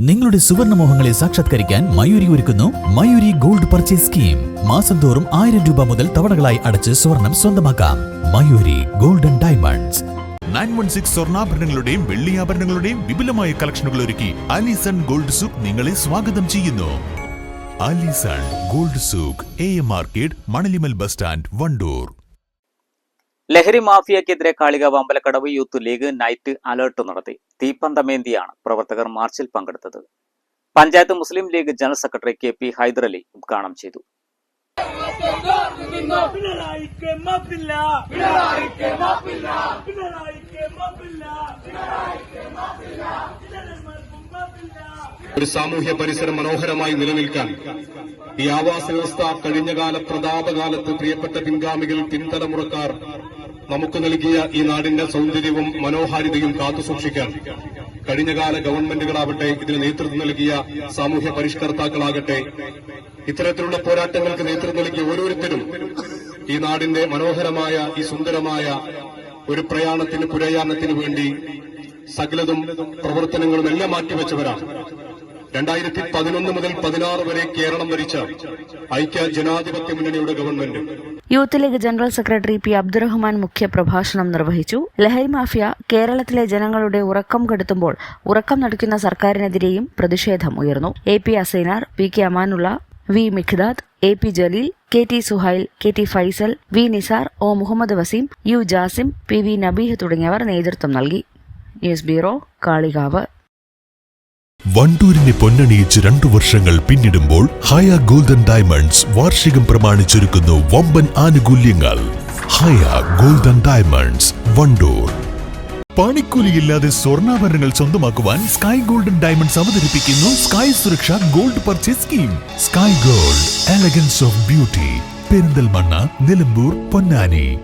നിങ്ങളുടെ സുവർണ മോഹങ്ങളെ സാക്ഷാത്കരിക്കാൻ മയൂരി ഒരുക്കുന്നു മയൂരി ഗോൾഡ് പർച്ചേസ് സ്കീം. മാസം തോറും ആയിരം രൂപ മുതൽ തവണകളായി അടച്ച് സ്വർണം സ്വന്തമാക്കാം. Mayuri golden diamonds. Nine one six സ്വർണാഭരണങ്ങളുടെയും വെള്ളിയാഭരണങ്ങളുടെയും വിപുലമായ കളക്ഷനുകൾ ഒരുക്കി അലിസൺ ഗോൾഡ് സൂക്ക് നിങ്ങളെ സ്വാഗതം ചെയ്യുന്നു. Alison gold souk A M market Manalimal bus stand Wandoor. ലഹരി മാഫിയക്കെതിരെ Kalika Vambalakkadavu youth league night alert നടത്തി. തീപ്പന്തമേന്തിയാണ് പ്രവർത്തകർ മാർച്ചിൽ പങ്കെടുത്തത്. Panchayat Muslim League general secretary K P Hyderali ഉദ്ഘാടനം ചെയ്തു. ഒരു സാമൂഹ്യ പരിസരം മനോഹരമായി നിലനിൽക്കാൻ ഈ ആവാസ വ്യവസ്ഥ കഴിഞ്ഞകാല പ്രതാപകാലത്ത് പ്രിയപ്പെട്ട പിൻഗാമികൾ പിൻതലമുറക്കാർ നമുക്ക് നൽകിയ ഈ നാടിന്റെ സൗന്ദര്യവും മനോഹാരിതയും കാത്തുസൂക്ഷിക്കാൻ കഴിഞ്ഞകാല ഗവൺമെന്റുകളാവട്ടെ ഇതിന് നേതൃത്വം നൽകിയ സാമൂഹ്യ പരിഷ്കർത്താക്കളാകട്ടെ ഇത്തരത്തിലുള്ള പോരാട്ടങ്ങൾക്ക് നേതൃത്വം നൽകിയ ഓരോരുത്തരും ഈ നാടിന്റെ മനോഹരമായ ഈ സുന്ദരമായ ഒരു പ്രയാണത്തിന് പുരയാണത്തിന് വേണ്ടി സകലതും പ്രവർത്തനങ്ങളും എല്ലാം മാറ്റിവെച്ചവരാണ്. രണ്ടായിരത്തി പതിനൊന്ന് മുതൽ പതിനാറ് വരെ കേരളം ഭരിച്ച ഐക്യ ജനാധിപത്യ മുന്നണിയുടെ government. Youth league general secretary P Abdurahman മുഖ്യപ്രഭാഷണം നിർവഹിച്ചു. ലഹരി മാഫിയ കേരളത്തിലെ ജനങ്ങളുടെ ഉറക്കം കെടുത്തുമ്പോൾ ഉറക്കം നടക്കുന്ന സർക്കാരിനെതിരെയും പ്രതിഷേധം ഉയർന്നു. A P Asainar P K Amanulla V Mikhdad A P Jaleel K T Suhail K T Faisal V Nisar O Muhammad Waseem U Jasim P V Nabeeh തുടങ്ങിയവർ നേതൃത്വം നൽകി. News bureau Kalikavu. വണ്ടൂരിനെ പൊന്നണിയിച്ച് രണ്ടു വർഷങ്ങൾ പിന്നിടുമ്പോൾ ഹയ ഗോൾഡൻ ഡയമണ്ട്സ് വാർഷികം പ്രമാണിച്ചൊരുക്കുന്നു വമ്പൻ ആനുകൂല്യങ്ങൾ. Haya golden diamonds Wandoor. പണിക്കൂലിയില്ലാതെ സ്വർണാഭരണങ്ങൾ സ്വന്തമാക്കുവാൻ സ്കൈ ഗോൾഡൻ ഡയമണ്ട്സ് അവതരിപ്പിക്കുന്നു sky Suraksha gold purchase scheme. Sky gold elegance of beauty. Perinthalmanna Nilambur Ponnani.